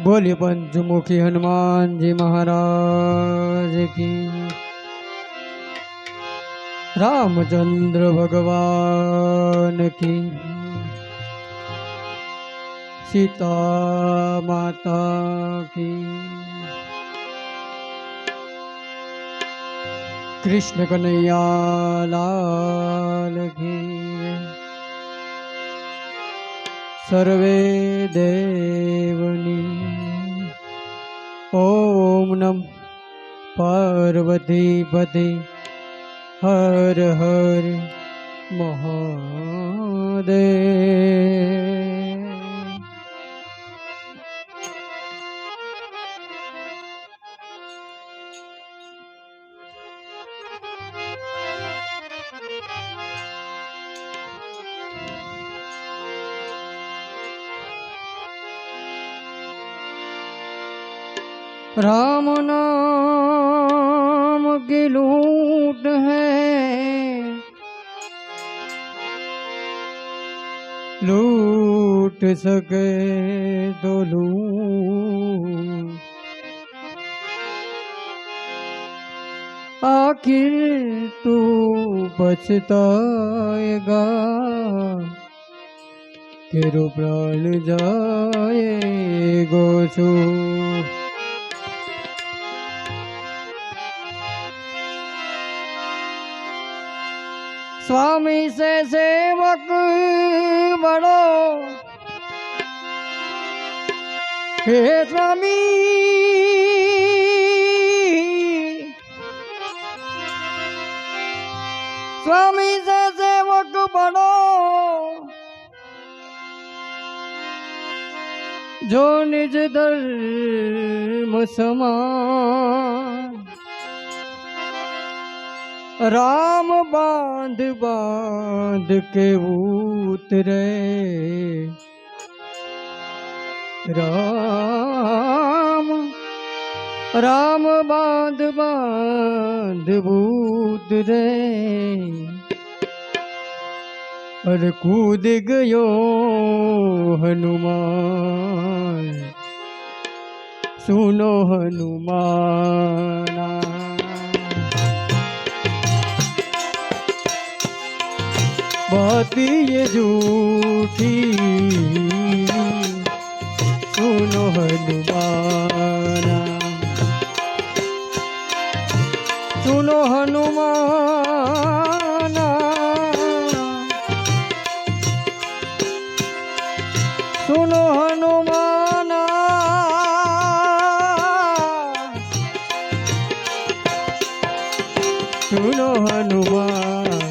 बोलिए पंचमुखी हनुमान जी महाराज की। रामचंद्र भगवान की। सीता माता की। कृष्ण कन्हैया लाल की। સર્વે દેવની. ઓમ નમ પાર્વતી પતિ હર હર મહાદેવ. सके लूट आखिर तू पछताएगा तेरो प्राण जाएगो छू। स्वामी से सेवक बड़ो हे स्वामी स्वामी से सेवक बड़ो जो निज धर्म समान राम बाँध बाँध के उतरे। રામ રામ બાંધ બાંધ બૂદ રે. અરે કૂદ ગયો હનુમાન સુનો હનુમાના. બાતી જૂઠી ગુનો હનુમાન સુનો હનુમાન સુનો હનુમાન સુનો હનુમાન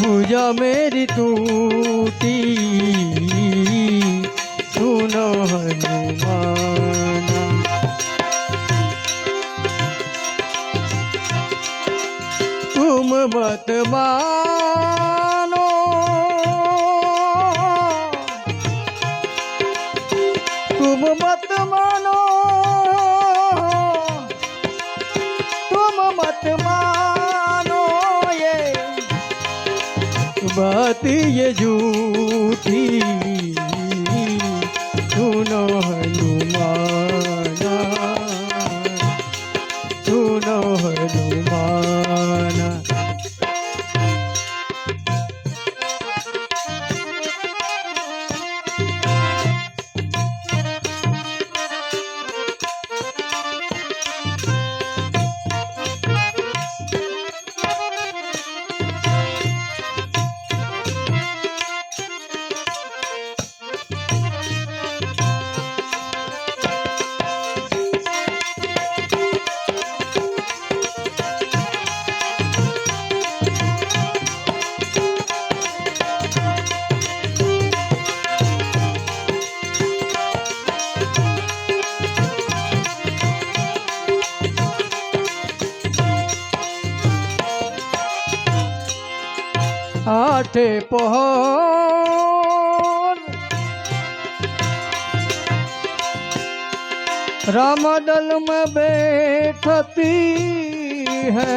पूजा मेरी टूटी सुनो हनुमाना तुम मत मानो જૂઠી रामदल में बैठती है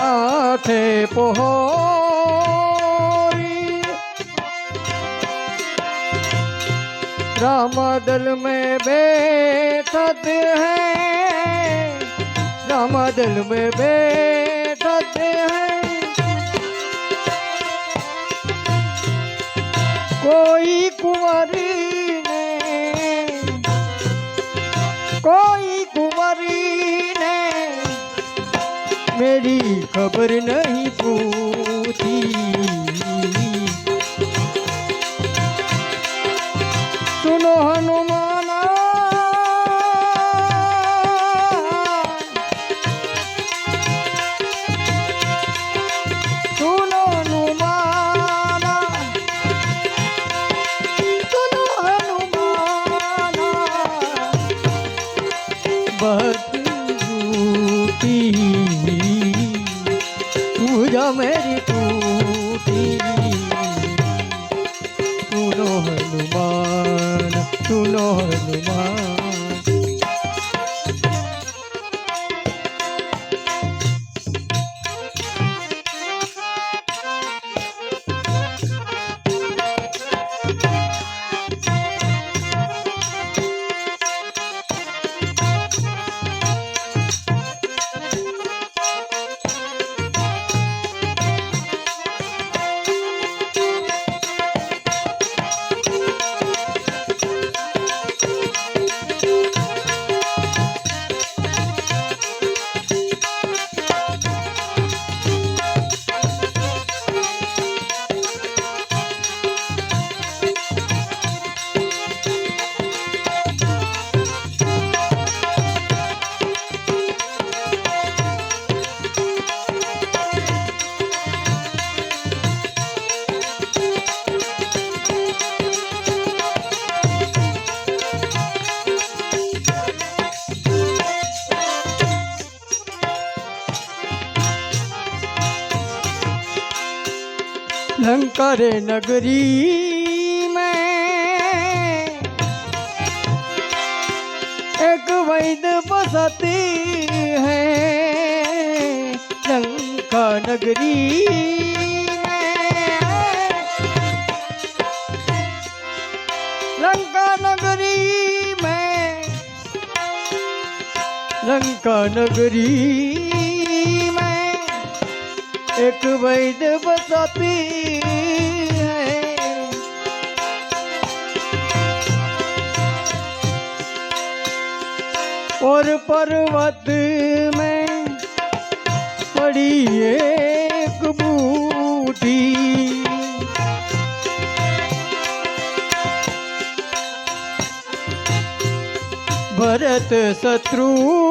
आठे पोहो रामदल में बैठते हैं रामदल में बैठते हैं। कोई कुंवारी મારી ખબર નહીં પૂતી नगरी में एक वैद बसती है, लंका नगरी में। लंका नगरी में, लंका नगरी में एक वैद बसती और पर्वत में पड़ी एक बूटी। भरत शत्रुघ्न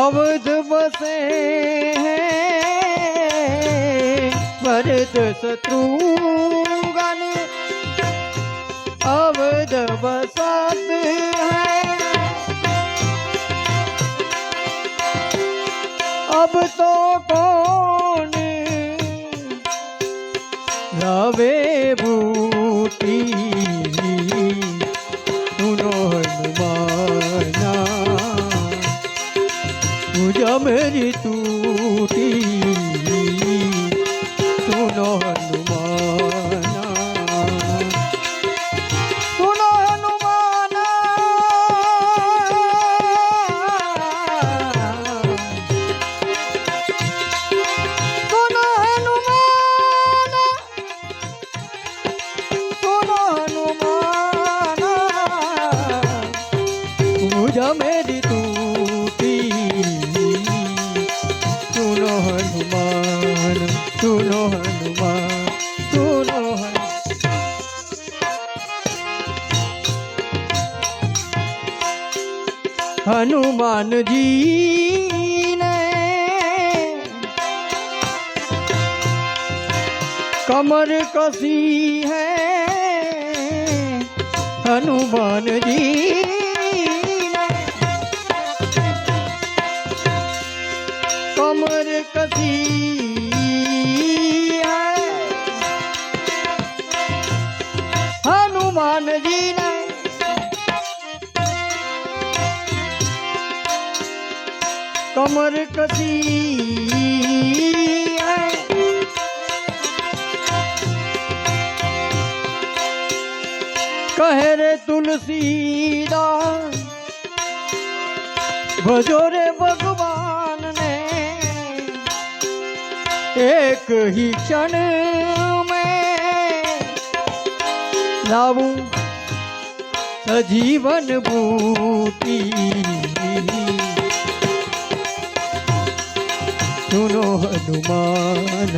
अवध बसे हैं भरत शत्रुघ्न अवध बसत है। अब तो कौन रवे बूटी कसी कहे रे तुलसीदा रे भगवान ने एक ही क्षण में लाऊं सजीवन भूती સુનો હનુમાન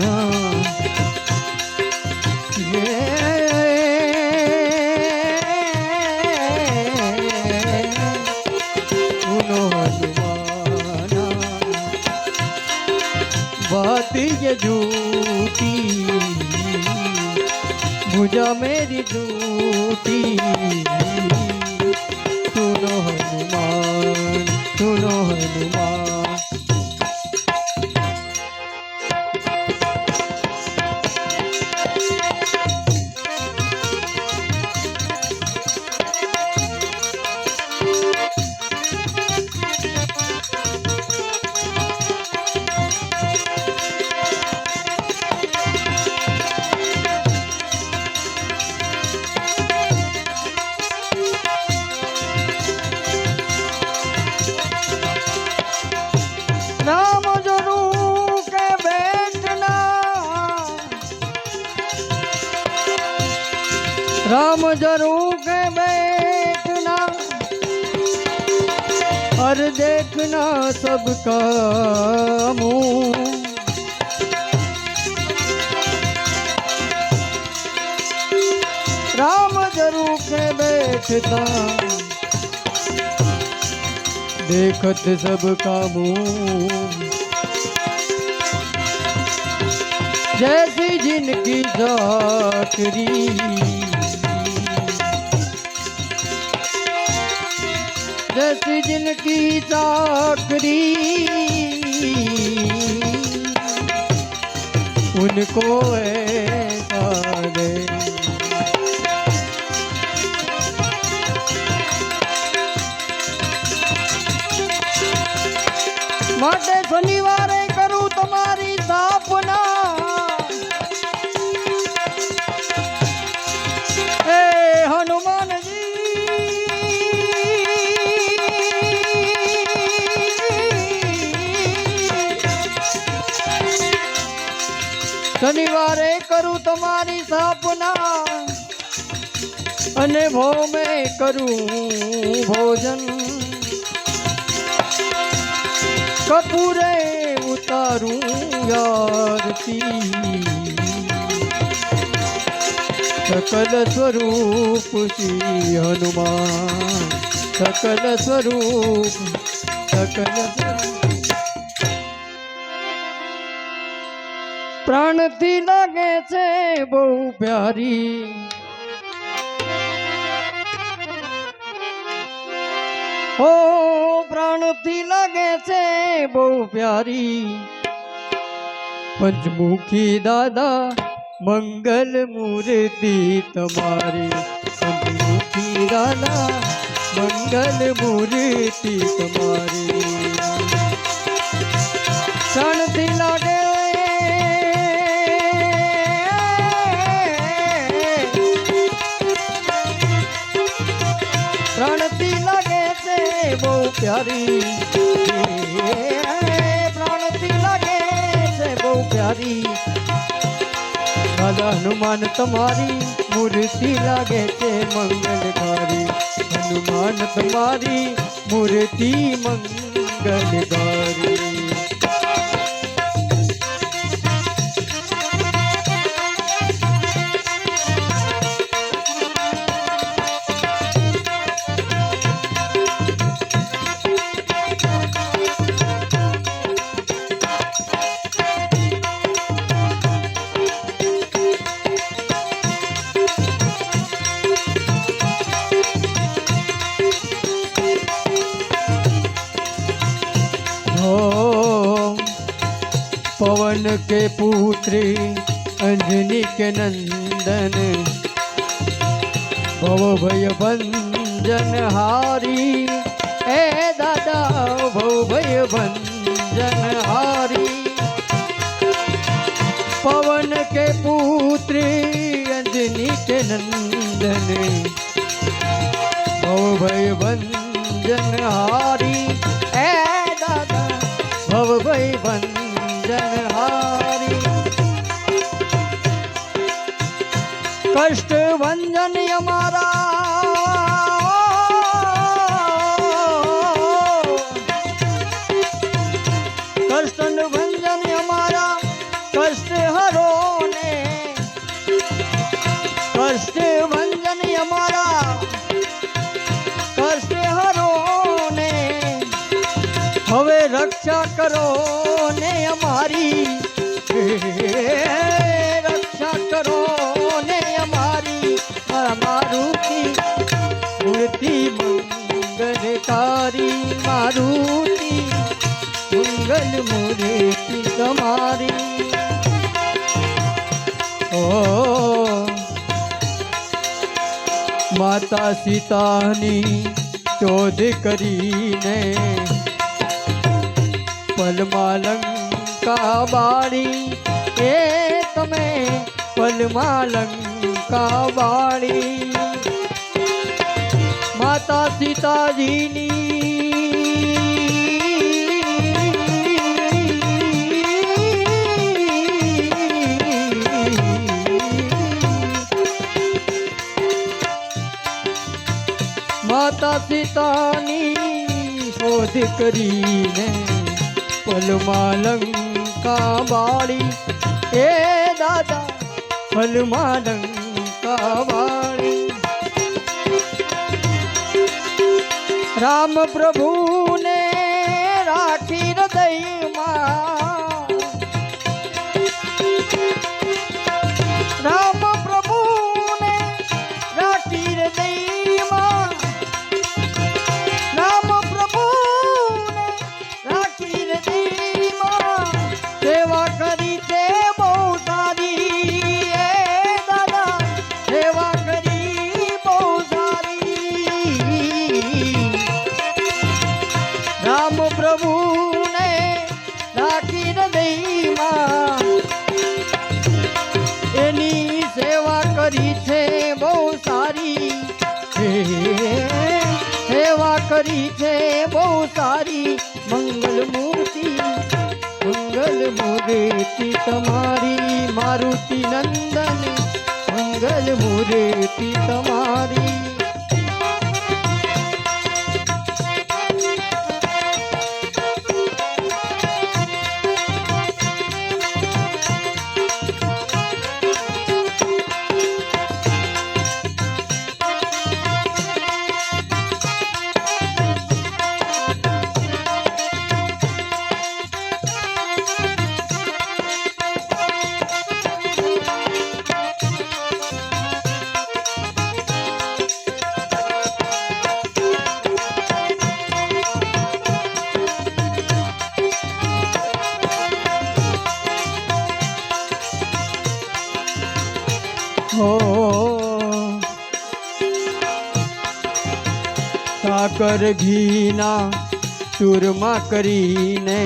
સુનો હનુમાન बात ये झूठी भुजा मेरी झूठी देखना सबका मुंह राम जरूर के बैठता देखत सबका मुंह जैसी जिनकी जाकरी जैसी जिनकी चाकरी उनको ऐसा सुनी માટે શનિવારે કરું તમારી સ્થાપના અને ભોમે કરું ભોજન. કપૂરે ઉતારું યારતી સકલ સ્વરૂપ શ્રી હનુમાન. સકલ સ્વરૂપ, સકલ પ્રાણથી લાગે છે બહુ પ્યારી ઓ પ્રાણથી લાગે છે બહુ પ્યારી પંચમુખી દાદા મંગલ મૂર્તિ તમારી પંચમુખી દાદા મંગલ મૂર્તિ તમારી પ્યારી. પ્રાણથી લાગે છે બહુ પ્યારી. દાદા હનુમાન તમારી મૂર્તિ લાગે છે મંગલકારી. હનુમાન તમારી મૂર્તિ મંગલકારી. पवन के पुत्री अंजनी के नंदन। भव भय भंजन हारी। ए दादा, भव भय भंजन हारी। पवन के पुत्री अंजनी के नंदन। भव भय भंजन हारी। મૂર્તિ તમારી ઓ, માતા સીતાની શોધ કરીને પલમાં લંકા બાળી એ તમે પલમાં લંકા બાળી માતા સીતાજીની સીતાની શોધ કરીને પલમાં લંકા વાળી, એ દાદા પલમાં લંકા વાળી. રામ પ્રભુને રાખી હૃદયમાં ઘીના ચૂરમા કરીને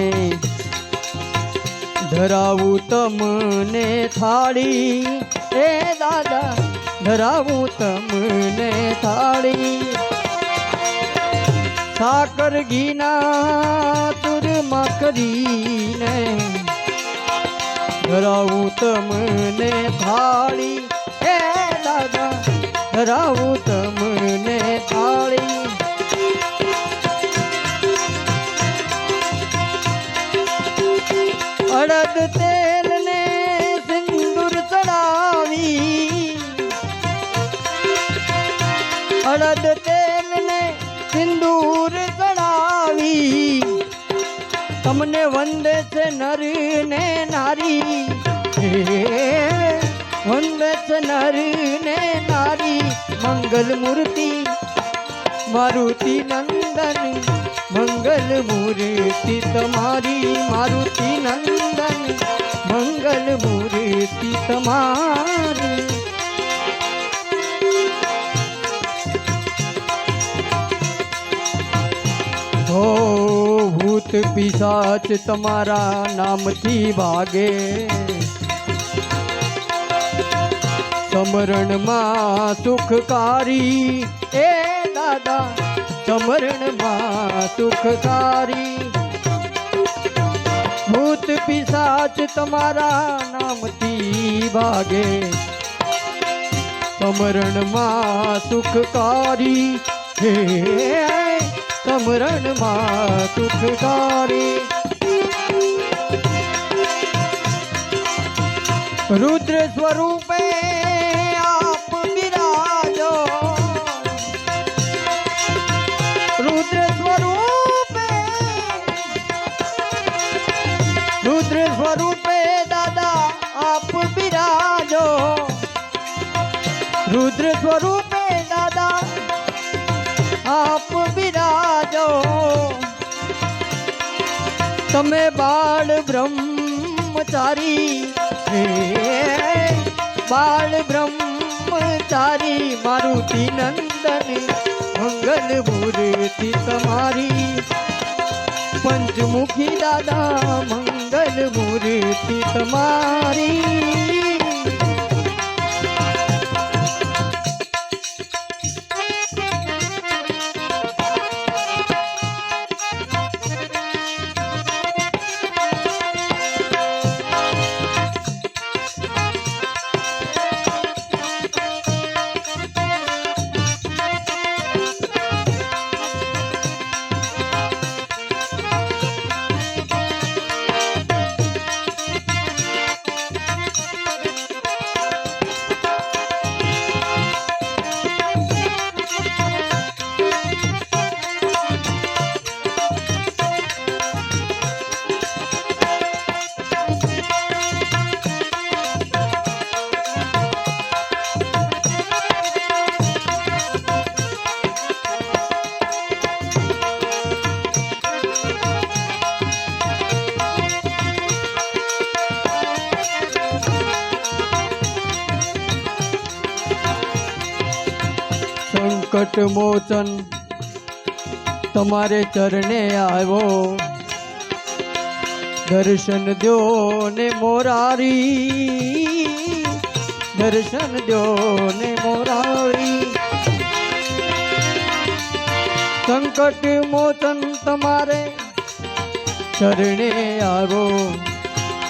ધરાવું તમને થાળી. એ દાદા, ધરાવું તમને થાળી. સાકર ઘીના ચૂરમા કરીને ધરાવું તમને થાળી. એ દાદા, ધરાવું તમને અડદ તેલ ને સિંદૂર ચડાવી. અડદ તેલ ને સિંદૂર ચડાવી. તમને વંદે છે નર ને નારી. વંદે છે નર ને નારી. મંગલ મૂર્તિ મારુતિ નંદન મંગલ મૂર્તિ તમારી મારુતિ નંદન મંગલ મૂર્તિ તમારી હો ભૂત પિશાચ તમારા નામથી ભાગે સમરણમાં સુખકારી એ દાદા સમરણમાં સુખકારી ભૂત પિશાચ તમારા નામથી ભાગે સમરણમાં સુખકારી હે સમરણમાં સુખકારી રુદ્ર સ્વરૂપે રુદ્ર સ્વરૂપે દાદા આપ બિરાજો તમે બાળ બ્રહ્મચારી હે બાળ બ્રહ્મચારી મારુતિ નંદન મંગલ મૂર્તિ તમારી પંચમુખી દાદા મંગલ મૂર્તિ તમારી મોચન તમારે ચરણે આવ્યો. દર્શન દો ને મોરારી. દર્શન દો ને મોરારી. સંકટ મોચન તમારે ચરણે આવ્યો.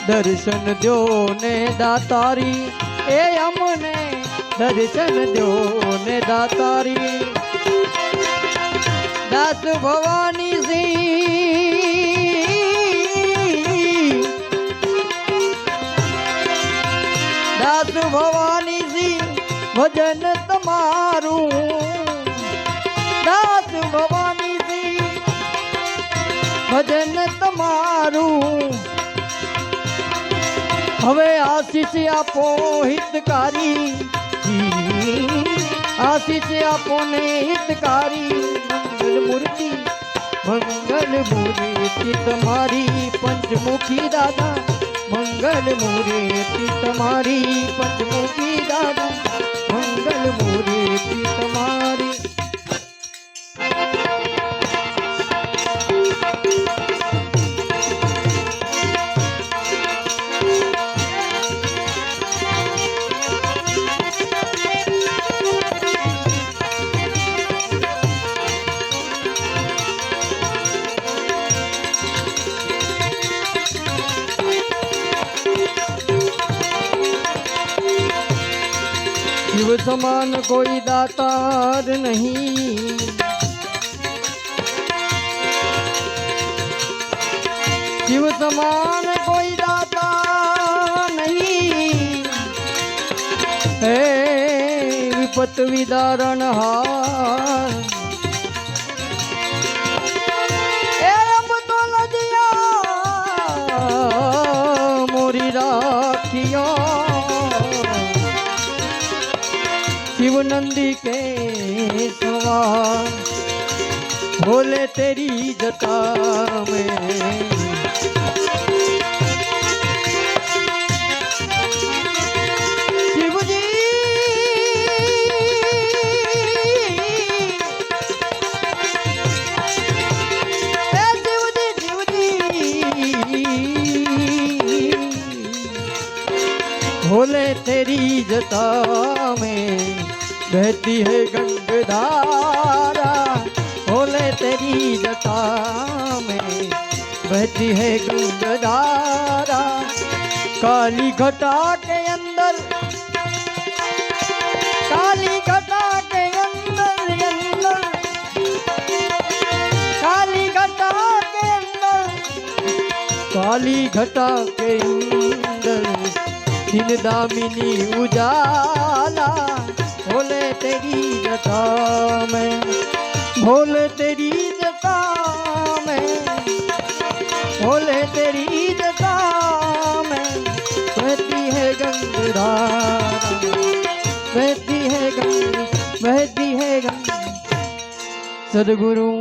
દર્શન દો ને દાતારી. એ અમને દર્શન દો ને દાતારી. દાસ ભવાની સિંહ દાસ ભવાની સિંહ ભજન તમારું. દાસ ભવાની સિંહ ભજન તમારું. હવે આશીષ આપો હિતકારી. આશીષ આપો ને હિતકારી. મંગલ મૂર્તિ મંગલ મૂર્તિ તમારી પંચમુખી દાદા મંગલ મૂર્તિ તમારી પંચમુખી દાદા. કોઈ દાતાર નહીં. શિવ સમાન કોઈ દાતા નહીં. હે વિપત વિદારણ હાર नंदी के सवार। भोले तेरी जटा में भोले तेरी जटा बहती है गंगधारा बोले तेरी जटा में बहती है गंगधारा काली घटा के अंदर, काली घटा के अंदर अंदर काली घटा के अंदर, काली घटा के अंदर दिन दामिनी उजाला। तेरी जटा में भोले तेरी जटा में भोले तेरी जटा में, बहती है गंगधारा बहती है गंग, बहती है गंग। सदगुरु